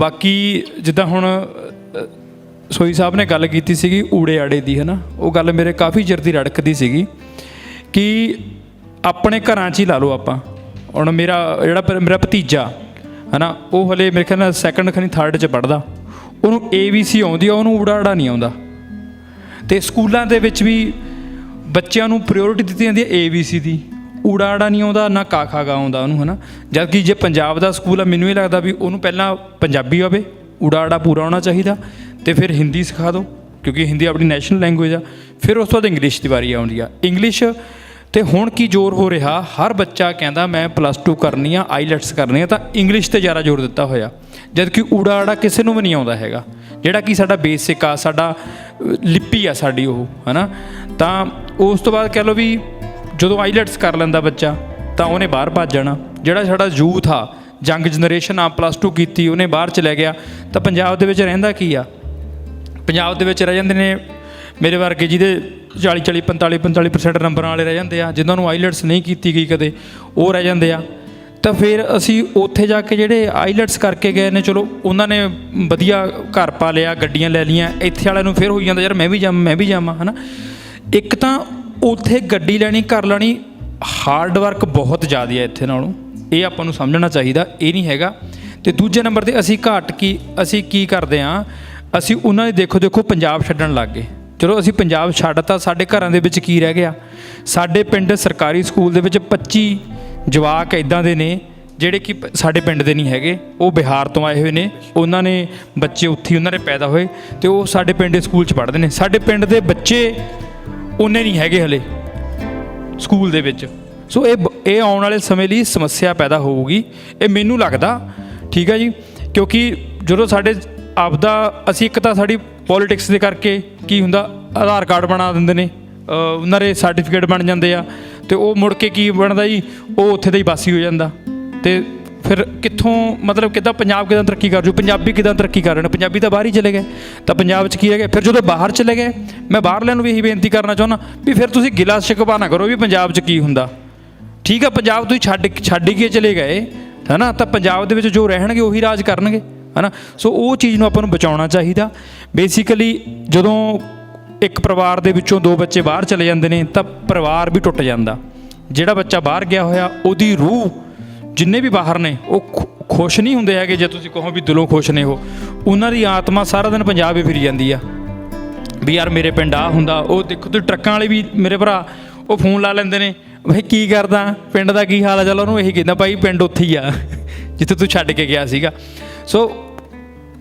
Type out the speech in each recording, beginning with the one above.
ਬਾਕੀ ਜਿੱਦਾਂ ਹੁਣ ਅ, ਸੋਈ ਸਾਹਿਬ ਨੇ ਗੱਲ ਕੀਤੀ ਸੀਗੀ ਊੜੇ ਆੜੇ ਦੀ ਹਨਾ? ਉਹ ਗੱਲ ਮੇਰੇ ਕਾਫੀ ਚਿਰ ਦੀ ਰੜਕਦੀ ਸੀਗੀ ਕਿ ਆਪਣੇ ਘਰਾਂ 'ਚ ਹੀ ਲਾ ਲਓ ਆਪਾਂ। ਹੁਣ ਮੇਰਾ ਜਿਹੜਾ ਮੇਰਾ ਭਤੀਜਾ ਹਨਾ? ਉਹ ਹਲੇ ਮੇਰੇ ਖਿਆਲ ਨਾਲ ਸੈਕੰਡ ਖਨੀ ਥਰਡ 'ਚ ਪੜਦਾ ਉਹਨੂੰ ABC ਆਉਂਦੀ ਆ ਉਹਨੂੰ ਊੜਾ ਆੜਾ ਨਹੀਂ ਆਉਂਦਾ। ਤੇ ਸਕੂਲਾਂ ਦੇ ਵਿੱਚ ਵੀ ਬੱਚਿਆਂ ਨੂੰ ਪ੍ਰਾਇੋਰਟੀ ਦਿੱਤੀ ਜਾਂਦੀ ਹੈ ABC ਦੀ। ਊੜਾ ਆੜਾ ਨਹੀਂ ਆਉਂਦਾ, ਨਾ ਕਾਖਾ ਗਾ ਆਉਂਦਾ ਉਹਨੂੰ, ਹਨਾ? ਜਦ ਕਿ ਜੇ ਪੰਜਾਬ ਦਾ ਸਕੂਲ ਆ, ਮੈਨੂੰ ਇਹ ਲੱਗਦਾ ਵੀ ਉਹਨੂੰ ਪਹਿਲਾਂ ਪੰਜਾਬੀ ਆਵੇ, ਊੜਾ ਆੜਾ ਪੂਰਾ ਆਉਣਾ ਚਾਹੀਦਾ, ਤੇ ਫਿਰ ਹਿੰਦੀ ਸਿਖਾ ਦਿਓ ਕਿਉਂਕਿ ਹਿੰਦੀ ਆਪਣੀ ਨੈਸ਼ਨਲ ਲੈਂਗੁਏਜ ਆ। ਫਿਰ ਉਸ ਤੋਂ ਬਾਅਦ ਇੰਗਲਿਸ਼ ਦੀ ਵਾਰੀ ਆਉਂਦੀ ਆ। ਇੰਗਲਿਸ਼ ਤੇ ਹੁਣ ਕੀ ਜ਼ੋਰ ਹੋ ਰਿਹਾ? ਹਰ ਬੱਚਾ ਕਹਿੰਦਾ, ਮੈਂ ਪਲੱਸ 2 ਕਰਨੀ ਆ ਆਈਲੈਟਸ ਕਰਨੀ ਆ, ਤਾਂ ਇੰਗਲਿਸ਼ ਤੇ ਜ਼ਿਆਦਾ ਜ਼ੋਰ ਦਿੱਤਾ ਹੋਇਆ। ਜਦ ਕਿ ਊੜਾ ਆੜਾ ਕਿਸੇ ਨੂੰ ਵੀ ਨਹੀਂ ਆਉਂਦਾ ਹੈਗਾ। ਜਿਹੜਾ ਕਿ ਸਾਡਾ ਬੇਸਿਕ ਆ, ਸਾਡਾ ਲਿਪੀ ਆ ਸਾਡੀ ਉਹ, ਹਨਾ? ਤਾਂ ਉਸ ਤੋਂ ਬਾਅਦ ਕਹਿ ਲਓ ਵੀ ਜਦੋਂ ਆਈਲੈਟਸ ਕਰ ਲੈਂਦਾ ਬੱਚਾ, ਤਾਂ ਉਹਨੇ ਬਾਹਰ ਭੱਜ ਜਾਣਾ। ਜਿਹੜਾ ਸਾਡਾ ਯੂਥ ਆ ਯੰਗ ਜਨਰੇਸ਼ਨ ਆ ਪਲੱਸ 2 ਕੀਤੀ, ਉਹਨੇ ਬਾਹਰ ਚਲੇ ਗਿਆ। ਤਾਂ ਪੰਜਾਬ ਦੇ ਵਿੱਚ ਰਹਿੰਦਾ ਕੀ ਆ? ਪੰਜਾਬ ਦੇ ਵਿੱਚ ਰਹਿ ਜਾਂਦੇ ਨੇ ਮੇਰੇ ਵਰਗੇ ਜਿਹਦੇ 40 40 45 45% ਨੰਬਰਾਂ ਵਾਲੇ ਰਹਿ ਜਾਂਦੇ ਆ, ਜਿਨ੍ਹਾਂ ਨੂੰ ਆਈਲੈਟਸ ਨਹੀਂ ਕੀਤੀ ਗਈ ਕਦੇ, ਉਹ ਰਹਿ ਜਾਂਦੇ ਆ। ਤਾਂ ਫਿਰ ਅਸੀਂ ਉੱਥੇ ਜਾ ਕੇ ਜਿਹੜੇ ਆਈਲੈਟਸ ਕਰਕੇ ਗਏ ਨੇ, ਚਲੋ ਉਹਨਾਂ ਨੇ ਵਧੀਆ ਘਰ ਪਾ ਲਿਆ, ਗੱਡੀਆਂ ਲੈ ਲਈਆਂ, ਇੱਥੇ ਵਾਲਿਆਂ ਨੂੰ ਫਿਰ ਹੋਈ ਜਾਂਦਾ, ਯਾਰ ਮੈਂ ਵੀ ਜਾਵਾਂ, ਮੈਂ ਵੀ ਜਾਵਾਂ ਹਨਾ। ਇੱਕ ਤਾਂ ਉੱਥੇ ਗੱਡੀ ਲੈਣੀ, ਘਰ ਲੈਣੀ ਹਾਰਡ ਵਰਕ ਬਹੁਤ ਜ਼ਿਆਦਾ ਹੈ ਇੱਥੇ ਨਾਲੋਂ। ਇਹ ਆਪਾਂ ਨੂੰ ਸਮਝਣਾ ਚਾਹੀਦਾ, ਇਹ ਨਹੀਂ ਹੈਗਾ। ਤੇ ਦੂਜੇ ਨੰਬਰ ਤੇ ਅਸੀਂ ਘੱਟ ਕੀ, ਅਸੀਂ ਕੀ ਕਰਦੇ ਆ ਅਸੀਂ ਉਹਨਾਂ ਦੇ ਦੇਖੋ ਦੇਖੋ, ਪੰਜਾਬ ਛੱਡਣ ਲੱਗ ਗਏ। ਚਲੋ, ਅਸੀਂ ਪੰਜਾਬ ਛੱਡਤਾ, ਸਾਡੇ ਘਰਾਂ ਦੇ ਵਿੱਚ ਕੀ ਰਹਿ ਗਿਆ? ਸਾਡੇ ਪਿੰਡ ਸਰਕਾਰੀ ਸਕੂਲ ਦੇ ਵਿੱਚ 25 ਜਵਾਕ ਇਦਾਂ ਦੇ ਨੇ, ਜਿਹੜੇ ਕਿ ਪ- ਸਾਡੇ ਪਿੰਡ ਦੇ ਨਹੀਂ ਹੈਗੇ। ਉਹ ਬਿਹਾਰ ਤੋਂ ਆਏ ਹੋਏ ਨੇ। ਉਹਨਾਂ ਨੇ ਬੱਚੇ ਉੱਥੇ ਉਹਨਾਂ ਦੇ ਪੈਦਾ ਹੋਏ ਤੇ ਉਹ ਸਾਡੇ ਪਿੰਡ ਦੇ ਸਕੂਲ 'ਚ ਪੜ੍ਹਦੇ ਨੇ। ਸਾਡੇ ਪਿੰਡ ਦੇ ਬੱਚੇ ਉਹਨੇ ਨਹੀਂ ਹੈਗੇ ਹਲੇ ਸਕੂਲ ਦੇ ਵਿੱਚ। ਸੋ ਇਹ ਬ- ਇਹ ਆਉਣ ਵਾਲੇ ਸਮੇਂ ਲਈ ਸਮੱਸਿਆ ਪੈਦਾ ਹੋਊਗੀ। ਇਹ ਮੈਨੂੰ ਲੱਗਦਾ, ਠੀਕ ਹੈ ਜੀ, ਕਿਉਂਕਿ ਜਦੋਂ ਸਾਡੇ ਆਪਦਾ, ਅਸੀਂ ਇੱਕ ਤਾਂ ਸਾਡੀ ਪੋਲਿਟਿਕਸ ਦੇ ਕਰਕੇ ਕੀ ਹੁੰਦਾ, ਆਧਾਰ ਕਾਰਡ ਬਣਾ ਦਿੰਦੇ ਨੇ ਉਹਨਾਂ ਦੇ ਸਰਟੀਫਿਕੇਟ ਬਣ ਜਾਂਦੇ ਆ, ਤੇ ਉਹ ਮੁੜ ਕੇ ਕੀ ਬਣਦਾ ਜੀ, ਉਹ ਉੱਥੇ ਦਾ ਹੀ ਬਾਸੀ ਹੋ ਜਾਂਦਾ। ਤੇ ਫਿਰ ਕਿੱਥੋਂ, ਮਤਲਬ ਕਿੱਦਾਂ ਪੰਜਾਬ ਕਿੱਦਾਂ ਤਰੱਕੀ ਕਰ ਜੂ? ਪੰਜਾਬੀ ਕਿੱਦਾਂ ਤਰੱਕੀ ਕਰ ਰਹੇ ਨੇ? ਪੰਜਾਬੀ ਤਾਂ ਬਾਹਰ ਹੀ ਚਲੇ ਗਏ। ਤਾਂ ਪੰਜਾਬ 'ਚ ਕੀ ਰਹਿ ਫਿਰ ਜਦੋਂ ਬਾਹਰ ਚਲੇ ਗਏ, ਮੈਂ ਬਾਹਰਲਿਆਂ ਨੂੰ ਵੀ ਇਹੀ ਬੇਨਤੀ ਕਰਨਾ ਚਾਹੁੰਦਾ ਵੀ ਫਿਰ ਤੁਸੀਂ ਗਿਲਾ ਸ਼ਿਕਵਾ ਨਾ ਕਰੋ ਵੀ ਪੰਜਾਬ 'ਚ ਕੀ ਹੁੰਦਾ। ਠੀਕ ਆ, ਪੰਜਾਬ ਤੁਸੀਂ ਛੱਡ ਛੱਡ ਕੇ ਚਲੇ ਗਏ, ਹਨਾ? ਤਾਂ ਪੰਜਾਬ ਦੇ ਵਿੱਚ ਜੋ ਰਹਿਣਗੇ ਉਹੀ ਰਾਜ ਕਰਨਗੇ, ਹਨਾ? ਸੋ ਉਹ ਚੀਜ਼ ਨੂੰ ਆਪਾਂ ਨੂੰ ਬਚਾਉਣਾ ਚਾਹੀਦਾ। ਬੇਸਿਕਲੀ ਜਦੋਂ ਇੱਕ ਪਰਿਵਾਰ ਦੇ ਵਿੱਚੋਂ ਦੋ ਬੱਚੇ ਬਾਹਰ ਚਲੇ ਜਾਂਦੇ ਨੇ, ਤਾਂ ਪਰਿਵਾਰ ਵੀ ਟੁੱਟ ਜਾਂਦਾ। ਜਿਹੜਾ ਬੱਚਾ ਬਾਹਰ ਗਿਆ ਹੋਇਆ, ਉਹਦੀ ਰੂਹ ਜਿੰਨੇ ਵੀ ਬਾਹਰ ਨੇ, ਉਹ ਖੁ- ਖੁਸ਼ ਨਹੀਂ ਹੁੰਦੇ ਹੈਗੇ ਜੇ ਤੁਸੀਂ ਕਹੋ ਵੀ ਦਿਲੋਂ ਖੁਸ਼ ਨੇ ਉਹ। ਉਹਨਾਂ ਦੀ ਆਤਮਾ ਸਾਰਾ ਦਿਨ ਪੰਜਾਬ ਹੀ ਫਿਰੀ ਜਾਂਦੀ ਆ। ਵੀ ਯਾਰ ਮੇਰੇ ਪਿੰਡ ਆ ਹੁੰਦਾ, ਉਹ ਦੇਖੋ ਤੇ ਟਰੱਕਾਂ ਵਾਲੇ ਵੀ ਮੇਰੇ ਭਰਾ, ਉਹ ਫੋਨ ਲਾ ਲੈਂਦੇ ਨੇ, ਬਈ ਕੀ ਕਰਦਾ? ਪਿੰਡ ਦਾ ਕੀ ਹਾਲ ਆ? ਚਲ ਉਹਨੂੰ ਇਹੀ ਕਹਿੰਦਾ, ਭਾਈ ਪਿੰਡ ਉੱਥੇ ਹੀ ਆ, ਜਿੱਥੇ ਤੂੰ ਛੱਡ ਕੇ ਗਿਆ ਸੀਗਾ। ਸੋ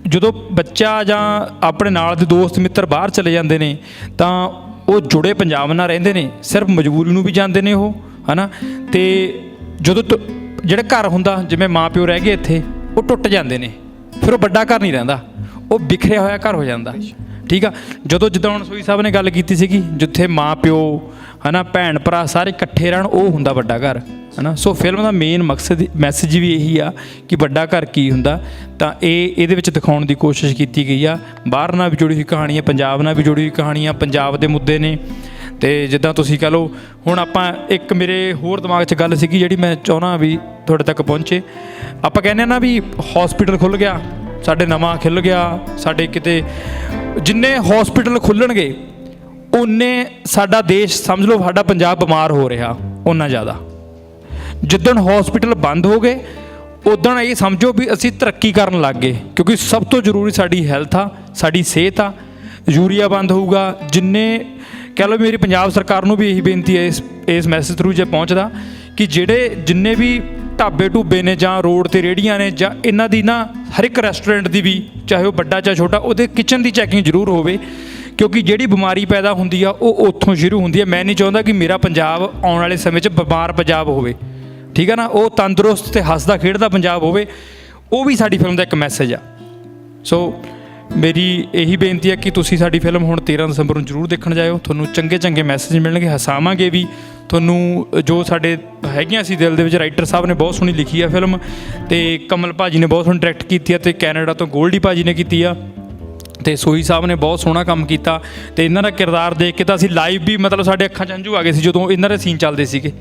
ਜਦੋਂ ਬੱਚਾ ਜਾਂ ਆਪਣੇ ਨਾਲ ਦੇ ਦੋਸਤ, ਮਿੱਤਰ ਬਾਹਰ ਚਲੇ ਜਾਂਦੇ ਨੇ, ਤਾਂ ਉਹ ਜੁੜੇ ਪੰਜਾਬ ਨਾਲ ਰਹਿੰਦੇ ਨੇ, ਸਿਰਫ ਮਜਬੂਰੀ ਨੂੰ ਵੀ ਜਾਂਦੇ ਨੇ ਉਹ, ਹਨਾ? ਤੇ ਜਦੋਂ ਤ- ਜਿਹੜਾ ਘਰ ਹੁੰਦਾ, ਜਿਵੇਂ ਮਾਪਿਓ ਰਹਿ ਗਏ ਇੱਥੇ, ਉਹ ਟੁੱਟ ਜਾਂਦੇ ਨੇ। ਫਿਰ ਉਹ ਵੱਡਾ ਘਰ ਨਹੀਂ ਰਹਿੰਦਾ। ਉਹ ਵਿਖਰਿਆ ਹੋਇਆ ਘਰ ਹੋ ਜਾਂਦਾ। ਠੀਕ ਆ? ਜਦੋਂ ਜਿੱਦਾਂ ਹੁਣ ਸੋਈ ਸਾਹਿਬ ਨੇ ਗੱਲ ਕੀਤੀ ਸੀਗੀ, ਜਿੱਥੇ ਮਾਂ ਪਿਓ, ਹਨਾ, ਭੈਣ ਭਰਾ ਸਾਰੇ ਇਕੱਠੇ ਰਹਿਣ, ਉਹ ਹੁੰਦਾ ਵੱਡਾ ਘਰ। ਹਨਾ? ਸੋ ਫਿਲਮ ਦਾ ਮੇਨ ਮਕਸਦ ਮੈਸੇਜ ਵੀ ਇਹੀ ਆ ਕਿ ਵੱਡਾ ਘਰ ਕੀ ਹੁੰਦਾ। ਤਾਂ ਇਹ, ਇਹਦੇ ਵਿੱਚ ਦਿਖਾਉਣ ਦੀ ਕੋਸ਼ਿਸ਼ ਕੀਤੀ ਗਈ ਆ। ਬਾਹਰ ਨਾਲ ਵੀ ਜੁੜੀ ਹੋਈ ਕਹਾਣੀ ਪੰਜਾਬ ਨਾਲ ਵੀ ਜੁੜੀ ਹੋਈ ਕਹਾਣੀਆਂ, ਪੰਜਾਬ ਦੇ ਮੁੱਦੇ ਨੇ। ਤੇ ਜਿੱਦਾਂ ਤੁਸੀਂ ਕਹ ਲਓ, ਹੁਣ ਆਪਾਂ ਇੱਕ ਮੇਰੇ ਹੋਰ ਦਿਮਾਗ 'ਚ ਗੱਲ ਸੀਗੀ ਜਿਹੜੀ ਮੈਂ ਚਾਹਣਾ ਵੀ ਤੁਹਾਡੇ ਤੱਕ ਪਹੁੰਚੇ। ਆਪਾਂ ਕਹਿੰਦੇ ਆ ਨਾ ਵੀ ਹਸਪੀਟਲ ਖੁੱਲ ਗਿਆ, ਸਾਡੇ ਨਵਾਂ ਖੁੱਲ ਗਿਆ, ਸਾਡੇ ਕਿਤੇ ਜਿੰਨੇ ਹਸਪੀਟਲ ਖੁੱਲਣਗੇ ਉਨੇ ਸਾਡਾ ਦੇਸ਼ ਸਮਝ ਲਓ ਸਾਡਾ ਪੰਜਾਬ ਬਿਮਾਰ ਹੋ ਰਿਹਾ ਉਨਾ ਜ਼ਿਆਦਾ। ਜਿੱਦਣ ਹਸਪੀਟਲ ਬੰਦ ਹੋ ਗਏ ਉਦੋਂ ਇਹ ਸਮਝੋ ਵੀ ਅਸੀਂ ਤਰੱਕੀ ਕਰਨ ਲੱਗ ਗਏ, ਕਿਉਂਕਿ ਸਭ ਤੋਂ ਜ਼ਰੂਰੀ ਸਾਡੀ ਹੈਲਥ ਆ, ਸਾਡੀ ਸਿਹਤ ਆ। ਯੂਰੀਆ ਬੰਦ ਹੋਊਗਾ, ਜਿੰਨੇ ਕਹਿ ਲਓ ਮੇਰੀ ਪੰਜਾਬ ਸਰਕਾਰ ਨੂੰ ਵੀ ਇਹੀ ਬੇਨਤੀ ਹੈ ਇਸ ਇਸ ਮੈਸੇਜ ਥਰੂ ਜੇ ਪਹੁੰਚਦਾ ਕਿ ਜਿਹੜੇ ਜਿੰਨੇ ਵੀ ਢਾਬੇ ਢੂਬੇ ਨੇ ਜਾਂ ਰੋਡ ਤੇ ਰੇੜੀਆਂ ਨੇ ਜਾਂ ਇਹਨਾਂ ਦੀ ਨਾ ਹਰ ਇੱਕ ਰੈਸਟੋਰੈਂਟ ਦੀ ਵੀ, ਚਾਹੇ ਉਹ ਵੱਡਾ ਚਾਹੇ ਛੋਟਾ, ਉਹਦੇ ਕਿਚਨ ਦੀ ਚੈਕਿੰਗ ਜ਼ਰੂਰ ਹੋਵੇ, ਕਿਉਂਕਿ ਜਿਹੜੀ ਬਿਮਾਰੀ ਪੈਦਾ ਹੁੰਦੀ ਆ, ਉਹ ਉੱਥੋਂ ਸ਼ੁਰੂ ਹੁੰਦੀ ਹੈ ਮੈਂ ਨਹੀਂ ਚਾਹੁੰਦਾ ਕਿ ਮੇਰਾ ਪੰਜਾਬ ਆਉਣ ਵਾਲੇ ਸਮੇਂ 'ਚ ਬਿਮਾਰ ਪੰਜਾਬ ਹੋਵੇ। ਠੀਕ ਹੈ ਨਾ? ਉਹ ਤੰਦਰੁਸਤ ਤੇ ਹੱਸਦਾ ਖੇਡਦਾ ਪੰਜਾਬ ਹੋਵੇ। ਉਹ ਵੀ ਸਾਡੀ ਫਿਲਮ ਦਾ ਇੱਕ ਮੈਸੇਜ ਆ। ਸੋ ਮੇਰੀ ਇਹੀ ਬੇਨਤੀ ਹੈ ਕਿ ਤੁਸੀਂ ਸਾਡੀ ਫਿਲਮ ਹੁਣ 13 ਦਸੰਬਰ ਨੂੰ ਜਰੂਰ ਦੇਖਣ ਜਾਇਓ। ਤੁਹਾਨੂੰ ਚੰਗੇ ਚੰਗੇ ਮੈਸੇਜ ਮਿਲਣਗੇ, ਹਸਾਵਾਂਗੇ ਵੀ। ਤੁਹਾਨੂੰ ਜੋ ਸਾਡੇ ਹੈਗੀਆਂ ਸੀ ਦਿਲ ਦੇ ਵਿੱਚ ਰਾਈਟਰ ਸਾਹਿਬ ਨੇ ਬਹੁਤ ਸੋਹਣੀ ਲਿਖੀ ਆ ਫਿਲਮ ਤੇ ਕਮਲ ਭਾਜੀ ਨੇ ਬਹੁਤ ਸੋਹਣੀ ਡਾਇਰੈਕਟ ਕੀਤੀ ਆ ਤੇ ਕੈਨੇਡਾ ਤੋਂ ਗੋਲਡੀ ਭਾਜੀ ਨੇ ਕੀਤੀ ਆ ਤੇ ਸੋਈ ਸਾਹਿਬ ਨੇ ਬਹੁਤ ਸੋਹਣਾ ਕੰਮ ਕੀਤਾ ਤੇ ਇਹਨਾਂ ਦਾ ਕਿਰਦਾਰ ਦੇਖ ਕੇ ਤਾਂ ਅਸੀਂ ਲਾਈਵ ਵੀ ਮਤਲਬ ਸਾਡੇ ਅੱਖਾਂ 'ਚ ਹੰਝੂ ਆ ਗਏ ਸੀ ਜਦੋਂ ਇਹਨਾਂ ਦੇ ਸੀਨ ਚੱਲਦੇ ਸੀਗੇ।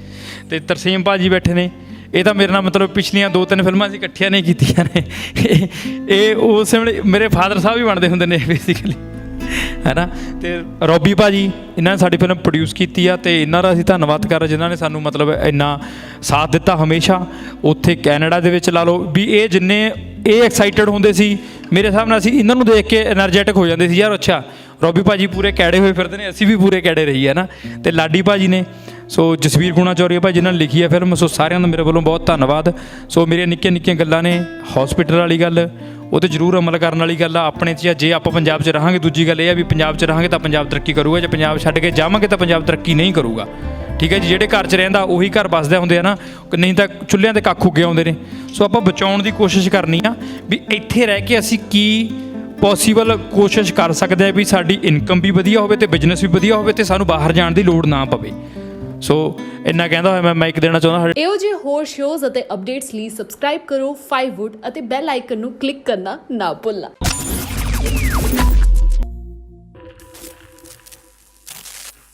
ਤੇ ਤਰਸੇਮ ਭਾਜੀ ਬੈਠੇ ਨੇ। ਇਹ ਤਾਂ ਮੇਰੇ ਨਾਲ ਮਤਲਬ ਪਿਛਲੀਆਂ ਦੋ ਤਿੰਨ ਫਿਲਮਾਂ ਅਸੀਂ ਇਕੱਠੀਆਂ ਨਹੀਂ ਕੀਤੀਆਂ ਨੇ। ਇਹ ਉਸ ਵੇਲੇ ਮੇਰੇ ਫਾਦਰ ਸਾਹਿਬ ਵੀ ਬਣਦੇ ਹੁੰਦੇ ਨੇ ਬੇਸਿਕਲੀ ਹੈਨਾ? ਤੇ ਰੌਬੀ ਭਾਜੀ, ਇਹਨਾਂ ਨੇ ਸਾਡੀ ਫਿਲਮ ਪ੍ਰੋਡਿਊਸ ਕੀਤੀ ਆ ਤੇ ਇਹਨਾਂ ਦਾ ਅਸੀਂ ਧੰਨਵਾਦ ਕਰ ਰਹੇ ਜਿਨ੍ਹਾਂ ਨੇ ਸਾਨੂੰ ਮਤਲਬ ਇੰਨਾ ਸਾਥ ਦਿੱਤਾ ਹਮੇਸ਼ਾ। ਉੱਥੇ ਕੈਨੇਡਾ ਦੇ ਵਿੱਚ ਲਾ ਲਓ, ਵੀ ਇਹ ਜਿੰਨੇ ਇਹ ਐਕਸਾਈਟਡ ਹੁੰਦੇ ਸੀ, ਮੇਰੇ ਹਿਸਾਬ ਨਾਲ ਅਸੀਂ ਇਹਨਾਂ ਨੂੰ ਦੇਖ ਕੇ એનર્ਜੈਟਿਕ ਹੋ ਜਾਂਦੇ ਸੀ, ਯਾਰ ਅੱਛਾ, ਰੌਬੀ ਭਾਜੀ ਪੂਰੇ ਕੈੜੇ ਹੋਏ ਫਿਰਦੇ ਨੇ, ਅਸੀਂ ਵੀ ਪੂਰੇ ਕੈੜੇ ਰਹੀ ਹੈ ਨਾ ਤੇ ਲਾਡੀ ਭਾਜੀ ਨੇ ਸੋ ਜਸਵੀਰ ਗੁਣਾ ਚੌਰੀਆ ਭਾਈ ਜਿਨ੍ਹਾਂ ਨੇ ਲਿਖੀ ਹੈ ਫਿਲਮ ਸੋ ਸਾਰਿਆਂ ਦਾ ਮੇਰੇ ਵੱਲੋਂ ਬਹੁਤ ਧੰਨਵਾਦ ਸੋ ਮੇਰੀਆਂ ਨਿੱਕੀਆਂ ਨਿੱਕੀਆਂ ਗੱਲਾਂ ਨੇ ਹਸਪੀਟਲ ਵਾਲੀ ਗੱਲ ਉਹ ਤੇ ਜ਼ਰੂਰ ਅਮਲ ਕਰਨ ਵਾਲੀ ਗੱਲ ਆ ਆਪਣੇ 'ਚ ਆ, ਜੇ ਆਪਾਂ ਪੰਜਾਬ 'ਚ ਰਹਾਂਗੇ ਦੂਜੀ ਗੱਲ ਇਹ ਆ ਵੀ ਪੰਜਾਬ 'ਚ ਰਹਾਂਗੇ ਤਾਂ ਪੰਜਾਬ ਤਰੱਕੀ ਕਰੂਗਾ ਜੇ ਪੰਜਾਬ ਛੱਡ ਕੇ ਜਾਵਾਂਗੇ ਤਾਂ ਪੰਜਾਬ ਤਰੱਕੀ ਨਹੀਂ ਕਰੂਗਾ ਠੀਕ ਹੈ ਜੀ ਜਿਹੜੇ ਘਰ 'ਚ ਰਹਿੰਦਾ ਉਹੀ ਘਰ ਬਸਦੇ ਹੁੰਦੇ ਆ ਨਾ ਨਹੀਂ ਤਾਂ ਚੁੱਲ੍ਹਿਆਂ ਤੇ ਕੱਖ ਉੱਗੇ ਆਉਂਦੇ ਨੇ ਸੋ ਆਪਾਂ ਬਚਾਉਣ ਦੀ ਕੋਸ਼ਿਸ਼ ਕਰਨੀ ਆ ਵੀ ਇੱਥੇ ਰਹਿ ਕੇ ਅਸੀਂ ਕੀ ਪੋਸੀਬਲ ਕੋਸ਼ਿਸ਼ ਕਰ ਸਕਦੇ ਆ ਵੀ ਸਾਡੀ ਇਨਕਮ ਵੀ ਵਧੀਆ ਹੋਵੇ ਤੇ ਬਿਜ਼ਨਸ ਵੀ ਵਧੀਆ ਹੋਵੇ ਤੇ ਸਾਨੂੰ ਬਾਹਰ ਜਾਣ ਦੀ ਲੋੜ ਨਾ ਪਵੇ ਸੋ ਇੰਨਾ ਕਹਿੰਦਾ ਹੋਇਆ, ਮੈਂ ਮਾਈਕ ਦੇਣਾ ਚਾਹੁੰਦਾ ਇਹੋ ਜਿਹੇ ਹੋਰ ਸ਼ੋਜ਼ ਅਤੇ ਅਪਡੇਟਸ ਲਈ ਸਬਸਕ੍ਰਾਈਬ ਕਰੋ 5wood ਅਤੇ ਬੈਲ ਆਈਕਨ ਨੂੰ ਕਲਿੱਕ ਕਰਨਾ ਨਾ ਭੁੱਲਣਾ।